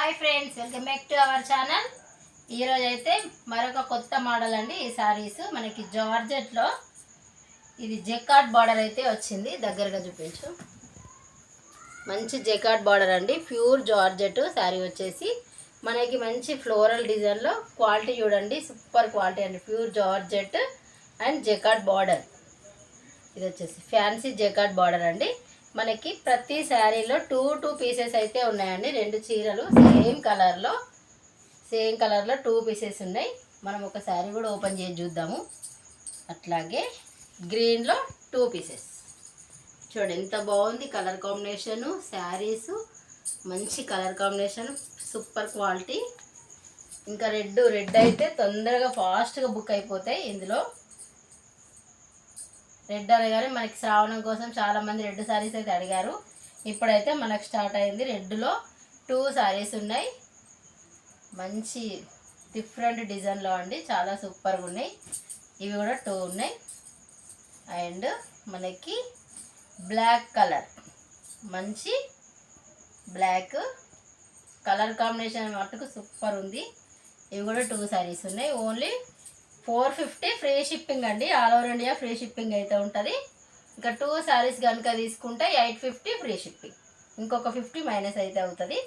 Hi friends welcome back to our channel. ఈరోజు అయితే మరొక కొత్త మోడల్ అండి ఈ సారీస్ మనకి జార్జెట్లో ఇది జెకాట్ బార్డర్ అయితే వచ్చింది. దగ్గరగా చూపించు. మంచి జెకాట్ బార్డర్ అండి. ప్యూర్ జార్జెట్ శారీ వచ్చేసి. మనకి మంచి ఫ్లోరల్ డిజైన్లో క్వాలిటీ చూడండి. సూపర్ క్వాలిటీ అండి. Pure georgette and jacquard border ఇది వచ్చేసి ఫ్యాన్సీ జెకాట్ బార్డర్ అండి. మనకి ప్రతి శారీలో టూ టూ పీసెస్ అయితే ఉన్నాయండి. రెండు చీరలు సేమ్ కలర్లో సేమ్ కలర్లో టూ పీసెస్ ఉన్నాయి. మనం ఒక శారీ కూడా ఓపెన్ చేసి చూద్దాము. అట్లాగే గ్రీన్లో టూ పీసెస్ చూడండి ఎంత బాగుంది కలర్ కాంబినేషను శారీస్ మంచి కలర్ కాంబినేషన్ సూపర్ క్వాలిటీ ఇంకా రెడ్ రెడ్ అయితే తొందరగా ఫాస్ట్గా బుక్ అయిపోతాయి ఇందులో. రెడ్ అనగానే మనకి శ్రావణం కోసం చాలామంది రెడ్ శారీస్ అయితే అడిగారు. ఇప్పుడైతే మనకు స్టార్ట్ అయింది రెడ్లో టూ శారీస్ ఉన్నాయి. మంచి డిఫరెంట్ డిజైన్లో అండి. చాలా సూపర్గా ఉన్నాయి. ఇవి కూడా టూ ఉన్నాయి. అండ్ మనకి బ్లాక్ కలర్. మంచి బ్లాక్ కలర్ కాంబినేషన్ మటుకు సూపర్ ఉంది. ఇవి కూడా టూ శారీస్ ఉన్నాయి. Only four fifty free shipping అండి. All over India free shipping అయితే ఉంటుంది. ఇంకా టూ శారీస్ కనుక తీసుకుంటే ఎయిట్ ఫిఫ్టీ ఫ్రీ షిప్పింగ్. ఇంకొక ఫిఫ్టీ మైనస్ అయితే అవుతుంది.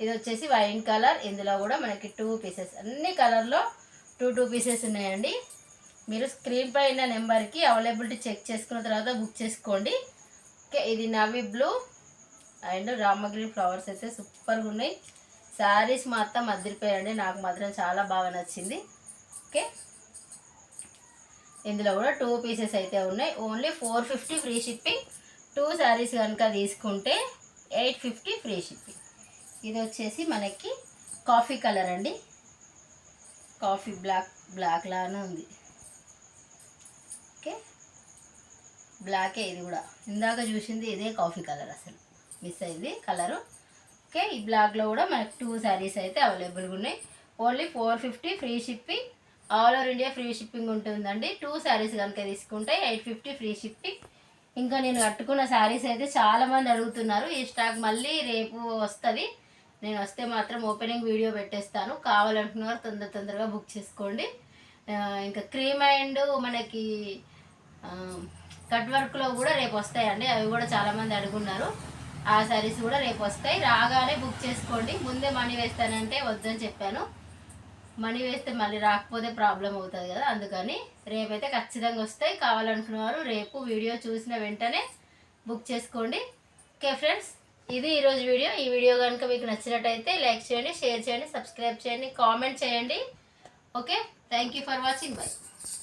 ఇది వచ్చేసి వైన్ కలర్. ఇందులో కూడా మనకి టూ పీసెస్ అన్ని కలర్లో టూ టూ పీసెస్ ఉన్నాయండి. మీరు స్క్రీన్ పైన నెంబర్కి అవైలబిలిటీ చెక్ చేసుకున్న తర్వాత బుక్ చేసుకోండి. ఓకే ఇది నవీ బ్లూ అండ్ రామగ్రీన్ ఫ్లవర్స్ అయితే సూపర్గా ఉన్నాయి. శారీస్ మాత్రం అదిరిపోయాయండి నాకు మాత్రం చాలా బాగా నచ్చింది. ఓకే. ఇందులో కూడా టూ పీసెస్ అయితే ఉన్నాయి. Only four fifty free shipping two saris కనుక తీసుకుంటే ఎయిట్ ఫిఫ్టీ ఫ్రీ షిప్పింగ్ ఇది వచ్చేసి మనకి కాఫీ కలర్ అండి. కాఫీ బ్లాక్ బ్లాక్ లానే ఉంది. ఓకే బ్లాకే ఇది కూడా. ఇందాక చూసింది ఇదే కాఫీ కలర్ అసలు. మిస్ అయింది కలరు ఓకే ఈ బ్లాక్లో కూడా మనకి టూ శారీస్ అయితే అవైలబుల్గా ఉన్నాయి. Only four fifty free shipping all over India free shipping ఉంటుందండి. టూ శారీస్ కనుక తీసుకుంటే ఎయిట్ ఫిఫ్టీ ఫ్రీ షిప్పింగ్ ఇంకా నేను కట్టుకున్న శారీస్ అయితే చాలామంది అడుగుతున్నారు. ఈ స్టాక్ మళ్ళీ రేపు వస్తుంది. నేను వస్తే మాత్రం ఓపెనింగ్ వీడియో పెట్టేస్తాను. కావాలంటున్నారు తొందర తొందరగా బుక్ చేసుకోండి. ఇంకా క్రీమ్ అండ్ మనకి కట్ వర్క్లో కూడా రేపు వస్తాయండి. అవి కూడా చాలామంది అడుగున్నారు. ఆ శారీస్ కూడా రేపు వస్తాయి. రాగానే బుక్ చేసుకోండి. ముందే మనీ వేస్తానంటే వద్దని చెప్పాను. మనీ వేస్తే మళ్ళీ రాకపోతే ప్రాబ్లం అవుతుంది కదా అందుకని రేపైతే ఖచ్చితంగా వస్తాయి. కావాలనుకున్నవారు రేపు వీడియో చూసిన వెంటనే బుక్ చేసుకోండి. ఓకే ఫ్రెండ్స్ ఇది ఈరోజు వీడియో. ఈ వీడియో కనుక మీకు నచ్చినట్టయితే లైక్ చేయండి షేర్ చేయండి సబ్స్క్రైబ్ చేయండి కామెంట్ చేయండి. Okay thank you for watching. Bye.